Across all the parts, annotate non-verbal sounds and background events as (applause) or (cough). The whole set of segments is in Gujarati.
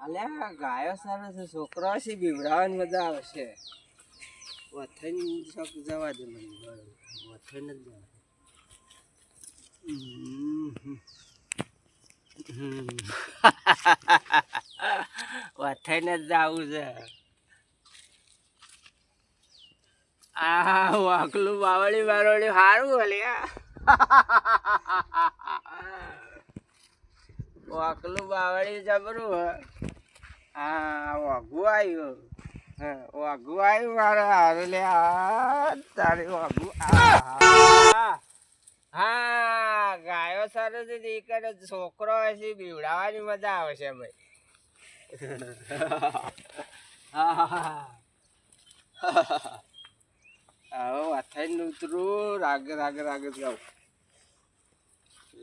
અલ્યા ગાયો સારો છે, છોકરો છે, બીવડાવવાની મજા આવશે જવા દે મને. વથન જ જવા જવું છે આ વાકલું બાવળી બારોળી સારું અલ્યા વાકલું બાવળી જબરું હે. હા વાઘું આવ્યું હા, વાઘું આવ્યું મારે હારું લે. આ, તારી વાઘું હા, ગાયો સારો છે, દીકરો, છોકરો હશે, બીવડાવવાની મજા આવશે ભાઈ. આવો ઉતરું રાગે રાગે રાગે જાઉં.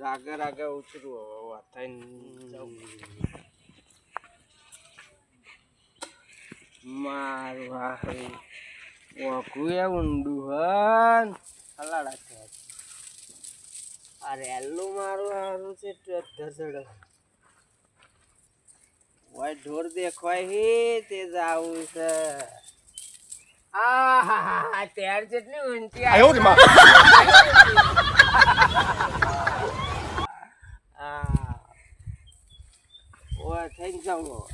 રાગે રાગે ઉતરું હવે અથાઈને જાઉં. મારું હારું ઓખું એ ઊંડું હન. હલાડા છે. આ રેલું મારું હારું છે ધસડ ઓય ઢોર દેખવાય હે તે જાવું છે. આહાહા, ત્યાર જેટલી ઊંચી આવી. આ, થઈને આટલા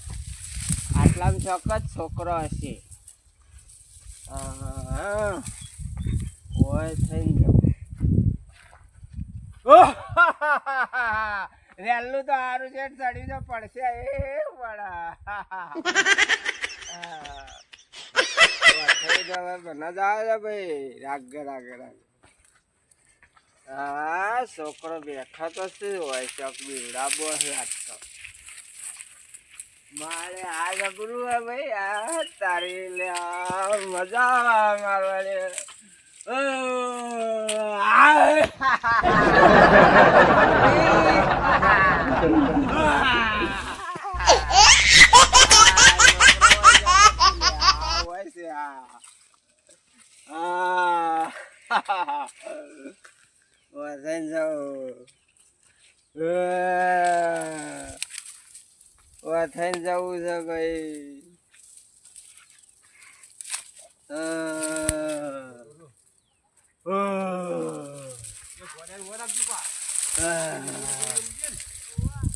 આટલામાં ચોક્કસ છોકરો હશે. ઓય થઈને જવું. (laughs) રેલનું તો સારું છે ચડી તો પડશે. એ વડા. જવા બના જાય છે ભાઈ. રાગે રાગે, રાગ. હા છોકરો બેઠો તો શું હોય? ચોક બીવડાવો છે આજ મારે આ જબરું હે ભાઈ આ તારી લે મજા આવે મારવાડી. વસન જાઉં. વથન જવું છે ભાઈ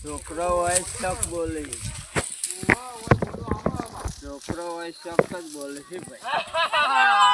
છોકરો હોય શક બોલે છોકરો હોય શક જ બોલે છે ભાઈ